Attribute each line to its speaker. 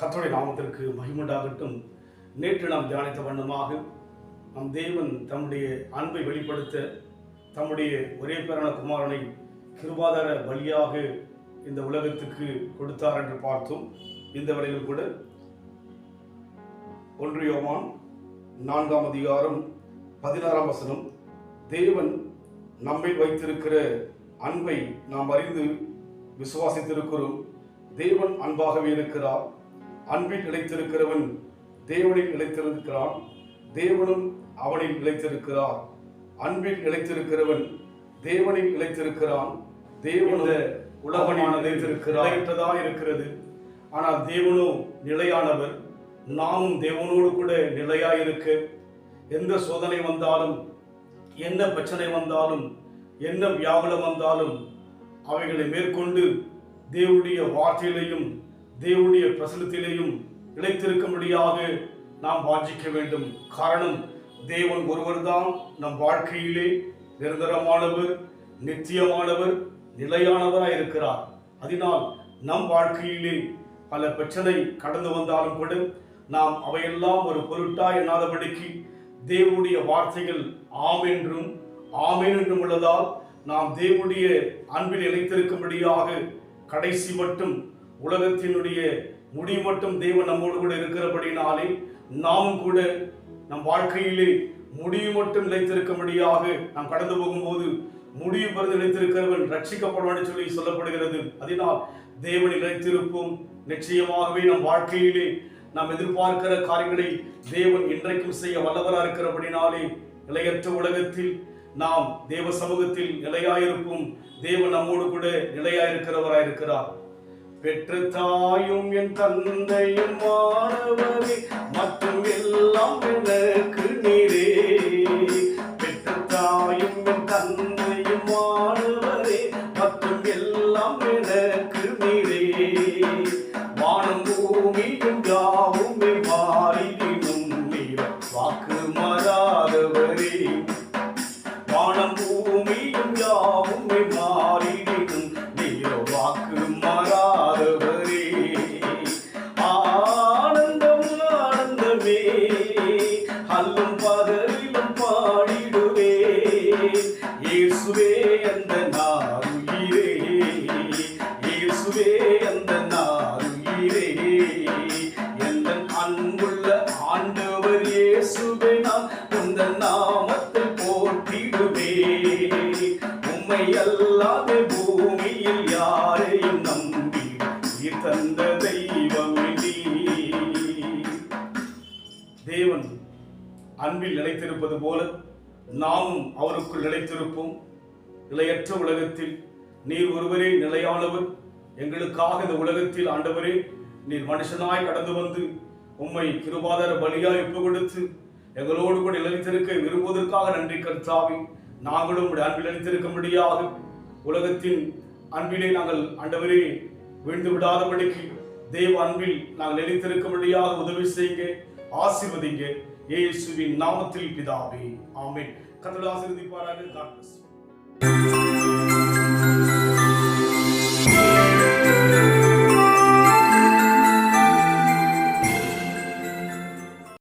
Speaker 1: கத்தோடைய நாமத்திற்கு மகிமுண்டாகட்டும். நேற்று நாம் தியானித்த வண்ணமாக நம் தேவன் தம்முடைய அன்பை வெளிப்படுத்த தம்முடைய ஒரே பேரான குமாரனை கிருபாதார பலியாக இந்த உலகத்துக்கு கொடுத்தார் என்று பார்த்தோம். இந்த வழியிலும் கூட ஒன்று யோமான் நான்காம் அதிகாரம் பதினாறாம் வசனம். தேவன் நம்மை வைத்திருக்கிற அன்பை நாம் அறிந்து விசுவாசித்திருக்கிறோம். தேவன் அன்பாகவே இருக்கிறார். அன்பில் நிலைத்திருக்கிறவன் தேவனில் நிலைத்திருக்கிறான். தேவனும் அவனில் நிலைத்திருக்கிறார். அன்பில் நிலைத்திருக்கிறவன் தேவனில் நிலைத்திருக்கிறான். தேவன உலகமான நிலைத்திருக்கிறதா இருக்கிறது. ஆனால் தேவனோ நிலையானவர். நாமும் தேவனோடு கூட நிலையாயிருக்க எந்த சோதனை வந்தாலும் என்ன பிரச்சனை வந்தாலும் என்ன வியாகுலம் வந்தாலும் அவைகளை மேற்கொண்டு தேவனுடைய வார்த்தையிலையும் தேவனுடைய பிரசனத்திலேயும் இழைத்திருக்கும்படியாக நாம் வாஞ்சிக்க வேண்டும். காரணம் தேவன் ஒருவர்தான் நம் வாழ்க்கையிலே நிரந்தரமானவர் நித்தியமானவர் நிலையானவராக இருக்கிறார். அதனால் நம் வாழ்க்கையிலே பல பிரச்சனை கடந்து வந்தாலும் கூட நாம் அவையெல்லாம் ஒரு பொருட்டாய் எண்ணாதபடிக்கு தேவனுடைய வார்த்தைகள் ஆம் என்றும் ஆமேன் என்றும் உள்ளதால் நாம் தேவனுடைய அன்பில் இணைத்திருக்கும்படியாக கடைசி மட்டும் உலகத்தினுடைய முடி மட்டும் தேவன் நம்மோடு கூட இருக்கிறபடினாலே நாமும் கூட நம் வாழ்க்கையிலே முடிவு மட்டும் நிலைத்திருக்கும்படியாக நாம் கடந்து போகும்போது முடிவு பெறுது நிலைத்திருக்கிறவன் ரட்சிக்கப்படுவான் சொல்லி சொல்லப்படுகிறது. அதனால் தேவன் நிலைத்திருப்போம். நிச்சயமாகவே நம் வாழ்க்கையிலே நாம் எதிர்பார்க்கிற காரியங்களை தேவன் இன்றைக்கும் செய்ய வல்லவராக இருக்கிறபடினாலே நிலையற்ற உலகத்தில் நாம் தேவ சமூகத்தில் நிலையாயிருக்கும் தேவன் நம்மோடு கூட நிலையாயிருக்கிறவராயிருக்கிறார் பெற்ற தாயும் என் தந்தையும் மாணவரே மற்றும் எல்லாம் எனக்கு இயேசுவே அந்த நாருயிரே எந்த அன்புள்ள ஆண்டவர் இயேசுவே நான் உந்த நாமத்தை போற்றிடுவே. உம்மை அல்லாத பூமியில் யாரையும் நம்பி உயிர் தந்த தெய்வமே தேவன் அன்பில் நிலைத்திருப்பது போல நாமும் அவருக்குள் நிலைத்திருப்போம். நிலையற்ற உலகத்தில் நீர் ஒருவரே நிலையானவர். எங்களுக்காக இந்த உலகத்தில் ஆண்டவரே நீர் மனுஷனாய் கடந்து வந்து உம்மை கிருபாதார பலியாய் ஒப்பு கொடுத்து எங்களோடு கூட இழந்திருக்க விரும்புவதற்காக நன்றி கர்த்தாவே. நாங்களும் உடைய அன்பில் நிலைத்திருக்கும்படியாக உலகத்தின் அன்பிலே நாங்கள் ஆண்டவரே வீழ்ந்து விடாதபடிக்கு தெய்வ அன்பில் நாங்கள் நிலைத்திருக்கும்படியாக உதவி செய்யுங்க ஆசீர்வதிங்க. இயேசுவின் நாமத்தில் பிதாவே. ஆமேன். கத்தர் ஆசீர்வதிப்பாராக. God.